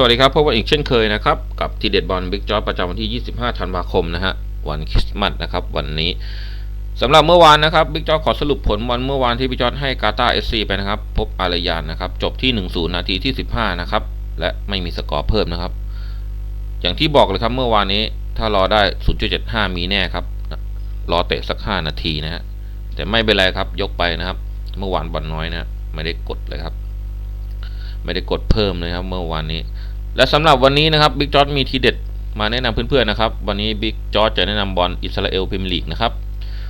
สวัสดีครับพบกันอีกเช่นเคยนะครับ กับทีเด็ดบอลบิ๊กจอประจำวันที่ 25 ธันวาคมนะฮะวันคริสต์มาสนะครับวันนี้สำหรับเมื่อวานนะครับบิ๊กจอขอสรุปผลวันเมื่อวานที่บิ๊กจอให้กาตาเอสซีไปนะครับ พบอารยานนะครับ จบที่ 1-0 นาทีที่ 15 นะครับ และไม่มีสกอร์เพิ่มนะครับ อย่างที่บอกเลยครับเมื่อวานนี้ถ้ารอได้ 0.75 มีแน่ครับ รอเตะสัก 5 นาทีนะฮะแต่ไม่เป็นไรครับยกไปนะครับ เมื่อวานบอลน้อยนะไม่ได้กดเลยครับ ไม่ได้กดเพิ่มเลยครับเมื่อวานนี้ และสำหรับวันนี้นะครับบิ๊กจอร์ดมีทีเด็ดมาแนะนำเพื่อนๆนะครับ วันนี้บิ๊กจอร์ดจะแนะนำบอลอิสราเอลพรีเมียร์ลีกนะครับ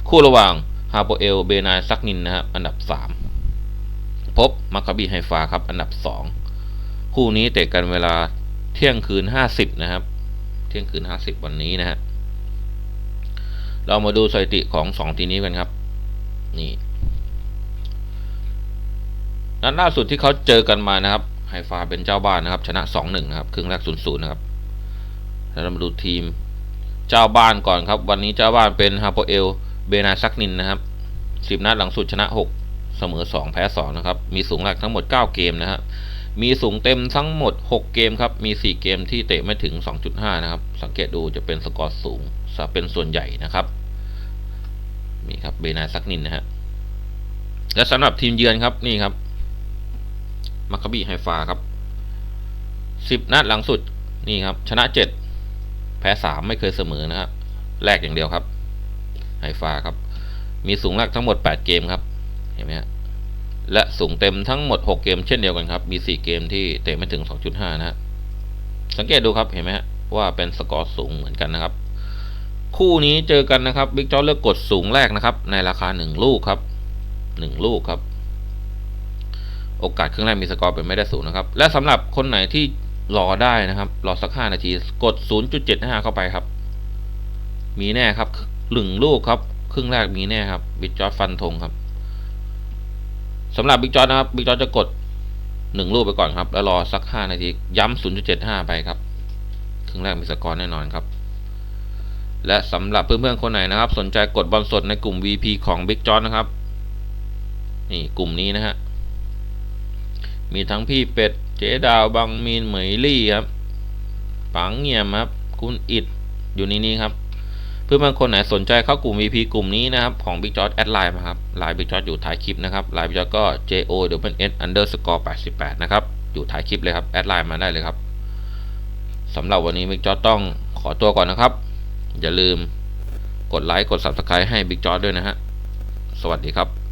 คู่ระหว่างฮาโปเอลเบนายซักนินนะครับอันดับ 3 พบมาคาบีไฮฟาครับอันดับ 2 คู่นี้เตะกันเวลาเที่ยงคืน 50 นะครับ เที่ยงคืน 50 วันนี้นะฮะเรามาดูสถิติของ 2 ทีมนี้กันครับ นี่ นัดล่าสุดที่เขาเจอกันมานะครับไฮฟาเป็นเจ้าบ้านนะครับ ชนะ 2-1นะครับครึ่งแรก0-0นะครับแล้วเรามาดูทีมเจ้าบ้านก่อนครับ วันนี้เจ้าบ้านเป็นฮาโปเอลเบนาซักนินนะครับ10นัดหลังสุดชนะ 6 เสมอ 2 แพ้2นะครับมีสูงแรกทั้งหมด 9 เกมนะครับมีสูงเต็มทั้งหมด 6 เกมครับ มี 4 เกมที่เตะไม่ถึง 2.5 นะครับ สังเกตดูจะเป็นสกอร์สูงซะเป็นส่วนใหญ่นะครับนี่ครับเบนาซักนินนะฮะและสำหรับทีมเยือนครับนี่ครับ มาคาบีไฮฟาครับสิบนัดหลังสุดนี่ครับชนะเจ็ดแพ้สามไม่เคยเสมอนะครับแรกอย่างเดียวครับไฮฟาครับ มีสูงแรกทั้งหมดแปดเกมครับเห็นไหมฮะและสูงเต็มทั้งหมดหกเกมเช่นเดียวกันครับ มีสี่เกมที่เตะไม่ถึงสองจุดห้านะฮะสังเกตดูครับเห็นไหมฮะว่าเป็นสกอร์สูงเหมือนกันนะครับ คู่นี้เจอกันนะครับบิ๊กจอเลือกกดสูงแรกนะครับ ในราคาหนึ่งลูกครับหนึ่งลูกครับ โอกาสครึ่งแรกมีสกอร์เป็นไม่ได้สูงนะครับ และสำหรับคนไหนที่รอได้นะครับ รอสักห้านาทีกด 0.75 เข้าไปครับ มีแน่ครับหนึ่งลูกครับครึ่งแรกมีแน่ครับบิ๊กจอร์ฟันธงครับสำหรับบิ๊กจอร์นะครับบิ๊กจอร์จะกดหนึ่งลูกไปก่อนครับ แล้วรอสักห้านาทีย้ำ0.75 ไปครับครึ่งแรกมีสกอร์แน่นอนครับ และสำหรับเพื่อนๆคนไหนนะครับ สนใจกดบอลสดในกลุ่ม VP ของบิ๊กจอร์นะครับ นี่กลุ่มนี้นะฮะ มีทั้งพี่เป็ด เจ๊ดาวบางมีนเหมยลี่ครับปังเงียมครับคุณอิดอยู่ในนี้ครับเพื่อนบางคนไหนสนใจเข้ากลุ่ม VP กลุ่มนี้นะครับของ Big j o r แอดไลน์มาครับไลน์ Big j o r อยู่ท้ายคลิปนะครับไลน์ Big j o r ก็ JO S underscore 88 นะครับ อยู่ท้ายคลิปเลยครับแอดไลน์มาได้เลยครับสำหรับวันนี้ Big j o r ต้องขอตัวก่อนนะครับ อย่าลืมกดไลค์กด Subscribe ให้ Big j o r ด้วยนะฮะสวัสดีครับ